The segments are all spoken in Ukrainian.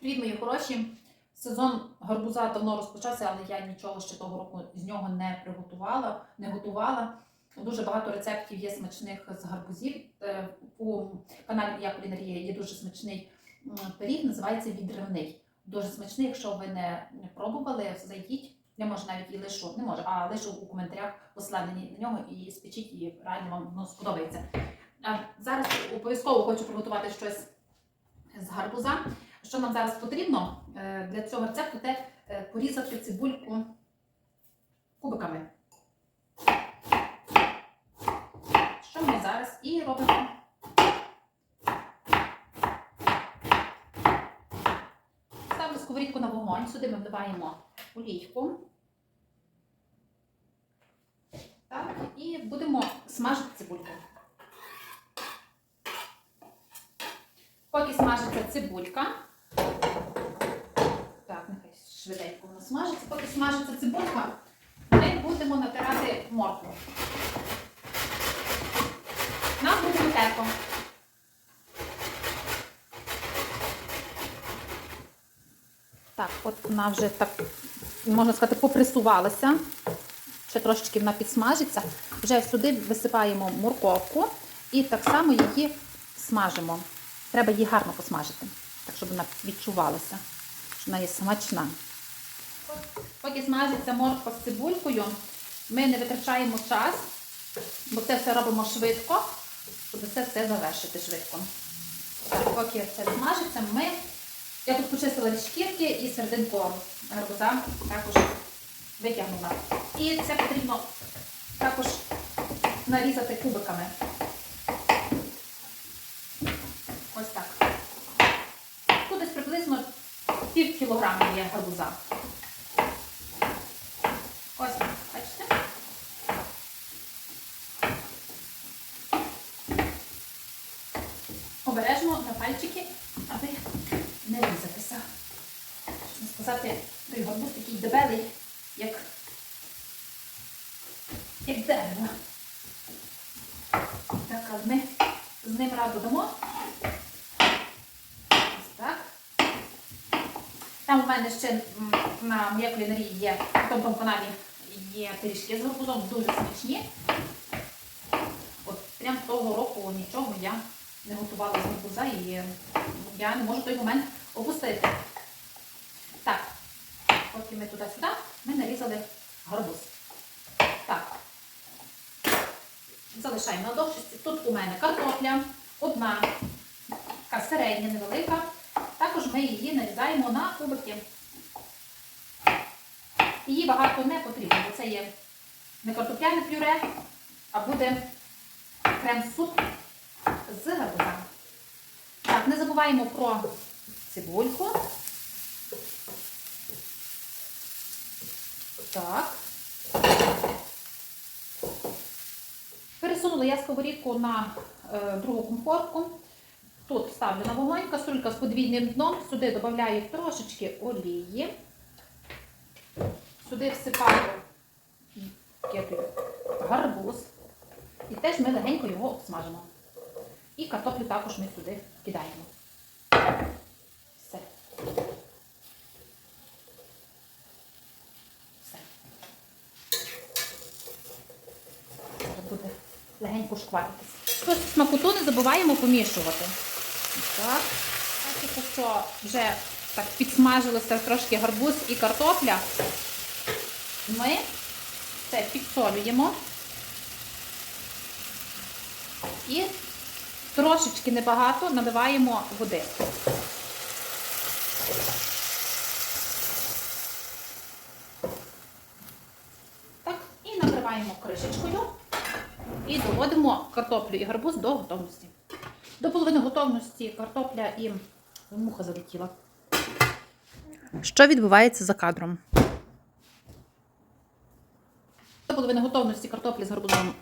Привіт, мої хороші. Сезон гарбуза давно розпочався, але я нічого ще того року з нього не приготувала, не готувала. Дуже багато рецептів є смачних з гарбузів. Е, У каналі Я Кулінарія є дуже смачний пиріг, називається відривний. Дуже смачний. Якщо ви не пробували, зайдіть. Я може навіть і лишу, не можу, а лишу у коментарях посилання на нього і спечіть, і реально вам ну, сподобається. Зараз обов'язково хочу приготувати щось з гарбуза. Що нам зараз потрібно е, для цього рецепту, це е, порізати цибульку кубиками. Що ми зараз і робимо? Ставлю сковорідку на вогонь, сюди ми вливаємо олійку. Так, і будемо смажити цибульку. Поки смажиться цибулька. Швиденько воно смажиться. Поки смажиться цибулька, ми будемо натирати моркву. Нам буде терко. Так, от вона вже так, можна сказати, попресувалася. Ще трошечки вона підсмажиться. Вже сюди висипаємо морковку і так само її смажимо. Треба її гарно посмажити, так щоб вона відчувалася, що вона є смачна. Поки смажиться морква з цибулькою, ми не витрачаємо час, бо це все робимо швидко, щоб це все завершити швидко. Поки це смажиться, ми. Я тут почистила від шкірки і серединку гарбуза також витягнула. І це потрібно також нарізати кубиками. Ось так. Тут десь приблизно пів кілограма є гарбуза. Ось так, бачите? Обережно на пальчики, аби не різатися. Можна сказати, той гарбуз такий дебелий, як, як дерево. Так, але ми з ним раду дамо. Ось так. Там у мене ще на моїй кулінарії є, на тому каналі є пиріжки з гарбузом, дуже смачні. От прям того року нічого я не готувала з гарбуза і я не можу той момент опустити. Так, поки ми туди-сюди, ми нарізали гарбуз. Так. Залишаємо на довшості. Тут у мене картопля, одна, така середня, невелика. Також ми її нарізаємо на кубики. Її багато не потрібно, бо це є не картопляне пюре, а буде крем-суп з гарбуза. Так, не забуваємо про цибульку. Так. Пересунула я сковорідку на е, другу комфортку. Тут ставлю на вогонь, каструлька з подвійним дном, сюди додаю трошечки олії. Сюди всипаю гарбуз. І теж ми легенько його обсмажимо. І картоплю також ми сюди кидаємо. Все. Все. Зараз буде легенько шкваритися. Ось смакоту не забуваємо помішувати. Так. Бачите, що вже так підсмажилося трошки гарбуз і картопля. Ми це підсолюємо. І трошечки небагато наливаємо води. Так, і накриваємо кришечкою і доводимо картоплю і гарбуз до готовності. До половини готовності картопля і муха залетіла. Що відбувається за кадром? До половини готовності картоплі з гарбузом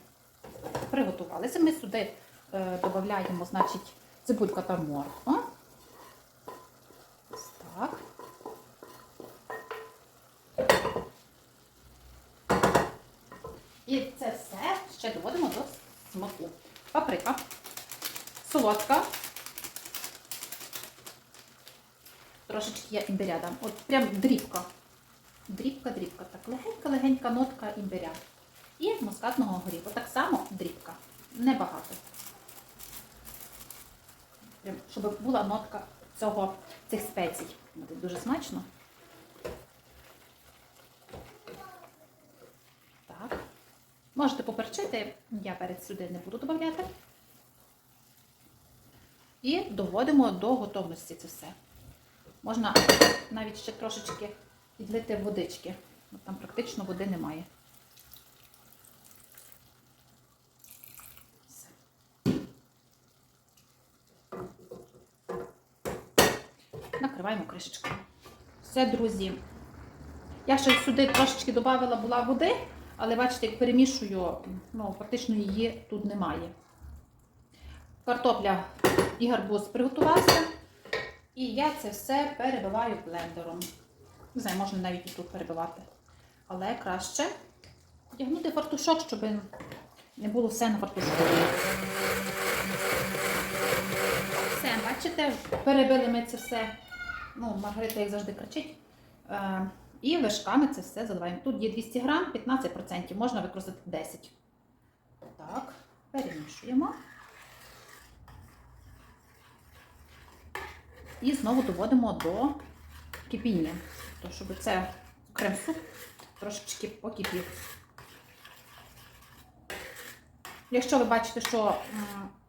приготувалися. Ми сюди додаємо, значить, цибулька та морква. Ось так. І це все ще доводимо до смаку. Паприка, солодка, Трошечки я імбиря дам. От прям дрібка. Дрібка, дрібка. Так, легенька-легенька нотка імбиря. І мускатного горіху. Так само дрібка. Небагато. Щоб була нотка цього, цих спецій. Буде дуже смачно. Так. Можете поперчити, я перець сюди не буду додавати. І доводимо до готовності це все. Можна навіть ще трошечки підлити водички. Там практично води немає. Все. Накриваємо кришечкою. Все, друзі. Я ще сюди трошечки додавала була води, але бачите, як перемішую, ну, практично її тут немає. Картопля і гарбуз приготувався. І я це все перебиваю блендером. Не знаю, можна навіть і тут перебивати. Але краще одягнути фартушок, щоб не було все на фартушку. Все, бачите, перебили ми це все. Ну, Маргарита, як завжди, кричить. Е, і вершками це все заливаємо. Тут є 200 грам, 15%, можна використати 10. Так, перемішуємо. І знову доводимо до кипіння. Тобто, щоб це крем-суп трошечки покипів. Якщо ви бачите, що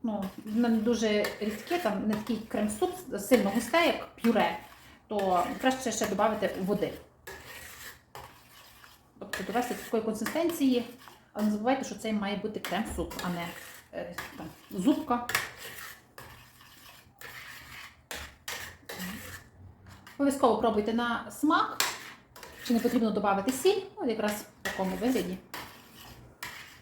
ну, не дуже рідке, там не такий крем-суп, сильно густе, як пюре, то краще ще додати води. Тобто довести такої консистенції, але не забувайте, що це має бути крем-суп, а не е, там, зубка. Обов'язково пробуйте на смак. Чи не потрібно додати сіль, от якраз в такому вигляді.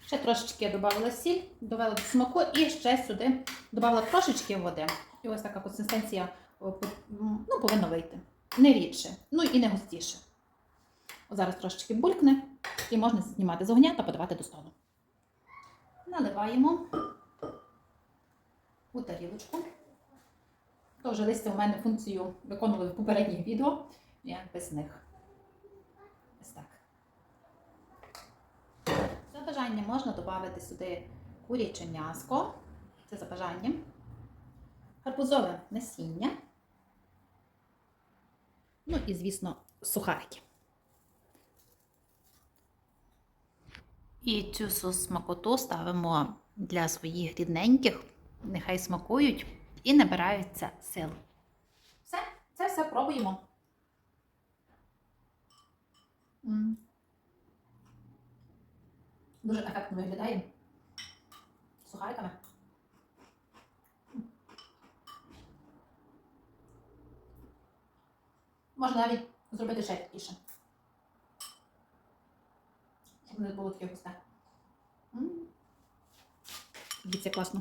Ще трошечки я додала сіль, довела до смаку і ще сюди додала трошечки води. І ось така консистенція ну, повинна вийти. Не рідше, ну і не густіше. Зараз трошечки булькне і можна знімати з огня та подавати до столу. Наливаємо у тарілочку. То вже листя у мене функцію виконували в попередніх відео. Я без них. Ось так. За бажанням можна додати сюди куряче м'яско. Це за бажанням. Гарбузове насіння. Ну і, звісно, сухарики. І цю смакоту ставимо для своїх рідненьких. Нехай смакують і набираються сил. Все, це все пробуємо. Дуже ефектно виглядає. Сухариками. Можна навіть зробити ще такіше. Щоб не було таке густе. М. Дивіться, класно.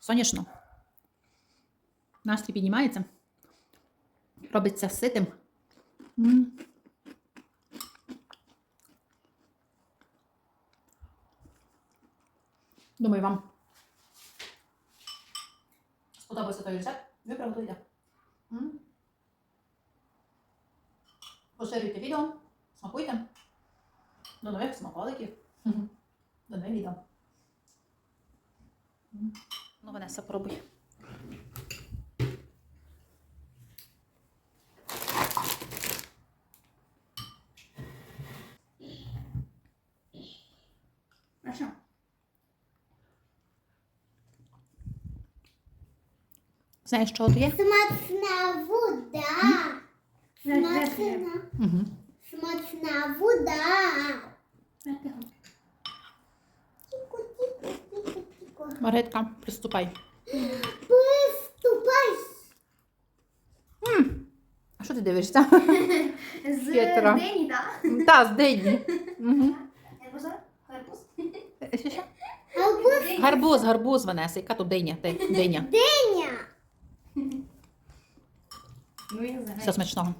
Соняшно. Настрій піднімається. Робиться ситим. М. Думаю, вам сподобався той рецепт. Ви приготуйте. Поширюйте відео, смакуйте. До нових смаколиків. До нових відео. Ну, Ванеса, пробуй. Що? Знаєш, що тут є? Смачна вода. Смачна, Угу. смачна вода. Маргитка, приступай. Приступай. А що ти дивишся? З. Дені, так? Та, з. Я гарбуз. Ще? Гарбуз Гарбуз, гарбуз, Ванеса. Яка тут диня? Ти, диня. диня. Ну, я знаю. Все смачного.